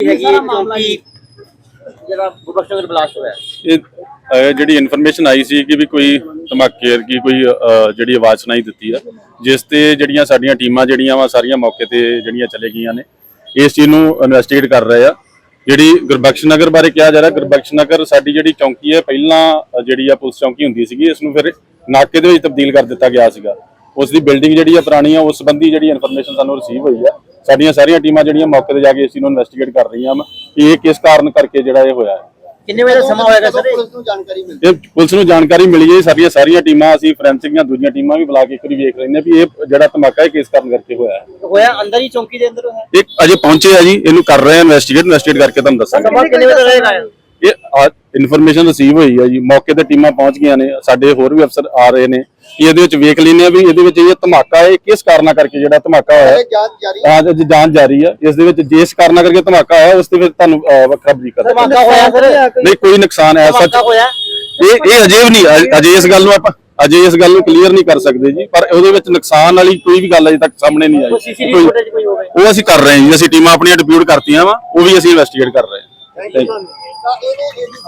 ਹੈਗੀ ਹੈ ਕਿਉਂਕਿ ਜਿਹੜਾ ਗੁਰਬਖਸ਼ ਬਲਾਸਟ ਹੋਇਆ ਇਹ ਅਹ, ਜਿਹੜੀ ਇਨਫੋਰਮੇਸ਼ਨ ਆਈ ਸੀ ਕਿ ਵੀ ਕੋਈ ਧਮਾਕੇ ਕੀ ਕੋਈ ਅਹ, ਜਿਹੜੀ ਆਵਾਜ਼ ਸੁਣਾਈ ਦਿੱਤੀ ਆ ਜਿਸ ਤੇ ਜਿਹੜੀਆਂ ਸਾਡੀਆਂ ਟੀਮਾਂ ਜਿਹੜੀਆਂ ਵਾ ਸਾਰੀਆਂ ਮੌਕੇ ਤੇ ਜਿਹੜੀਆਂ ਚਲੇ ਗਈਆਂ ਨੇ ਇਸ ਚੀਜ਼ ਨੂੰ ਇਨਵੈਸਟੀਗੇਟ ਕਰ ਰਹੇ ਆ। ਜਿਹੜੀ ਗੁਰਬਖਸ਼ ਨਗਰ ਬਾਰੇ ਕਿਹਾ ਜਾ ਰਿਹਾ ਗੁਰਬਖਸ਼ ਨਗਰ ਸਾਡੀ ਜਿਹੜੀ ਚੌਂਕੀ ਹੈ ਪਹਿਲਾਂ ਅਹ, ਜਿਹੜੀ ਆ ਪੁਲਿਸ ਚੌਂਕੀ ਹੁੰਦੀ ਸੀਗੀ ਇਸ ਨੂੰ ਫਿਰ ਨਾਕੇ ਦੇ ਵਿੱਚ ਤਬਦੀਲ ਕਰ ਦਿੱਤਾ ਗਿਆ ਸੀਗਾ। ਉਸ ਦੀ ਬਿਲਡਿੰਗ ਜਿਹੜੀ ਆ ਪੁਰਾਣੀ ਆ ਉਸ ਸੰਬੰਧੀ ਜਿਹੜੀ ਇਨਫੋਰਮੇਸ਼ਨ ਸਾਨੂੰ ਰਿਸੀਵ ਹੋਈ ਆ ਸਾਡੀਆਂ ਸਾਰੀਆਂ ਟੀਮਾਂ ਜਿਹੜੀਆਂ ਮੌਕੇ ਤੇ ਜਾ ਕੇ ਇਸ ਨੂੰ ਇਨਵੈਸਟੀਗੇਟ ਕਰ ਰਹੀਆਂ ਵਾ ਕਿ ਇਹ ਕਿਸ ਕਾਰਨ ਕਰਕੇ ਜਿਹੜਾ ਇਹ ਹੋਇਆ ਹੈ। ਕਿੰਨੇ ਵਜੇ ਦਾ ਸਮਾਂ ਹੋਏਗਾ ਸਰ? ਇਹ? ਪੁਲਿਸ ਨੂੰ ਜਾਣਕਾਰੀ ਮਿਲਦੀ ਇਹ ਪੁਲਿਸ ਨੂੰ ਜਾਣਕਾਰੀ ਮਿਲੀ ਹੈ ਸਾਰੀਆਂ ਸਾਰੀਆਂ ਟੀਮਾਂ ਅਸੀਂ ਫੋਰੈਂਸਿਕ ਦੀਆਂ ਦੂਜੀਆਂ ਟੀਮਾਂ ਵੀ ਬੁਲਾ ਕੇ ਇੱਕ ਵਾਰੀ ਵੇਖ ਲੈਂਦੇ ਹਾਂ ਵੀ ਇਹ ਜਿਹੜਾ ਧਮਾਕਾ ਹੈ ਕਿਸ ਕਾਰਨ ਕਰਕੇ ਹੋਇਆ ਹੈ। ਹੋਇਆ ਅੰਦਰ ਹੀ ਚੌਂਕੀ ਦੇ ਅੰਦਰ ਹੈ? ਇਹ ਅਜੇ ਪਹੁੰਚੇ ਆ ਜੀ ਇਹਨੂੰ ਕਰ ਰਹੇ ਆ ਇਨਵੈਸਟੀਗੇਟ ਇਨਵੈਸਟੀਗੇਟ ਕਰਕੇ ਤੁਹਾਨੂੰ ਦੱਸਾਂਗੇ। ਸਮਾਂ ਕਿੰਨੇ ਵਜੇ ਦਾ ਰਹੇਗਾ ਇਹ? ਇਨਫੋਰਮੇਸ਼ਨ ਰਿਸੀਵ ਹੋਈ ਹੈ ਜੀ ਮੌਕੇ ਤੇ ਟੀਮਾਂ ਪਹੁੰਚ ਗਈਆਂ ਨੇ ਸਾਡੇ ਹੋਰ ਵੀ ਅਫਸਰ ਆ ਰਹੇ ਨੇ। ਕਿ ਇਹਦੇ ਵਿੱਚ ਵੇਖ ਲੈਂਦੇ ਆ ਵੀ ਇਹਦੇ ਵਿੱਚ ਇਹ ਧਮਾਕਾ ਹੈ ਕਿਸ ਕਾਰਨਾਂ ਕਰਕੇ ਜਿਹੜਾ ਧਮਾਕਾ ਹੋਇਆ ਹੈ? ਹੈ ਜਾਂਚ ਜਾਰੀ ਹੈ। ਹਾਂ ਜੀ ਜਾਂਚ ਜਾਰੀ ਹੈ। ਇਸ ਦੇ ਵਿੱਚ ਜਿਸ ਕਾਰਨਾਂ ਕਰਕੇ ਧਮਾਕਾ ਹੋਇਆ ਉਸ ਦੇ ਵਿੱਚ ਤੁਹਾਨੂੰ ਵੱਖਰਾ ਬਰੀਕ ਕਰ। ਧਮਾਕਾ ਹੋਇਆ ਸਰ ਨਹੀਂ ਕੋਈ ਨੁਕਸਾਨ ਹੈ ਸੱਚ ਧਮਾਕਾ ਹੋਇਆ? ਇਹ ਇਹ ਅਜੇ ਵੀ ਨਹੀਂ ਅਜੇ ਇਸ ਗੱਲ ਨੂੰ ਆਪਾਂ ਅਜੇ ਇਸ ਗੱਲ ਨੂੰ ਕਲੀਅਰ ਨਹੀਂ ਕਰ ਸਕਦੇ ਜੀ ਪਰ ਉਹਦੇ ਵਿੱਚ ਨੁਕਸਾਨ ਵਾਲੀ ਕੋਈ ਵੀ ਗੱਲ ਅਜੇ ਤੱਕ ਸਾਹਮਣੇ ਨਹੀਂ ਆਈ। ਉਹ ਅਸੀਂ ਕਰ ਰਹੇ ਹਾਂ ਜੀ ਅਸੀਂ ਟੀਮਾਂ ਆਪਣੀਆਂ ਡਿਪਿਊਟ ਕਰਤੀਆਂ ਵਾ ਉਹ ਵੀ ਅਸੀਂ ਇਨਵੈਸਟੀਗੇਟ ਕਰ ਰਹੇ ਹਾਂ। ਤਾਂ ਇਹਨੇ ਇਹਦੀ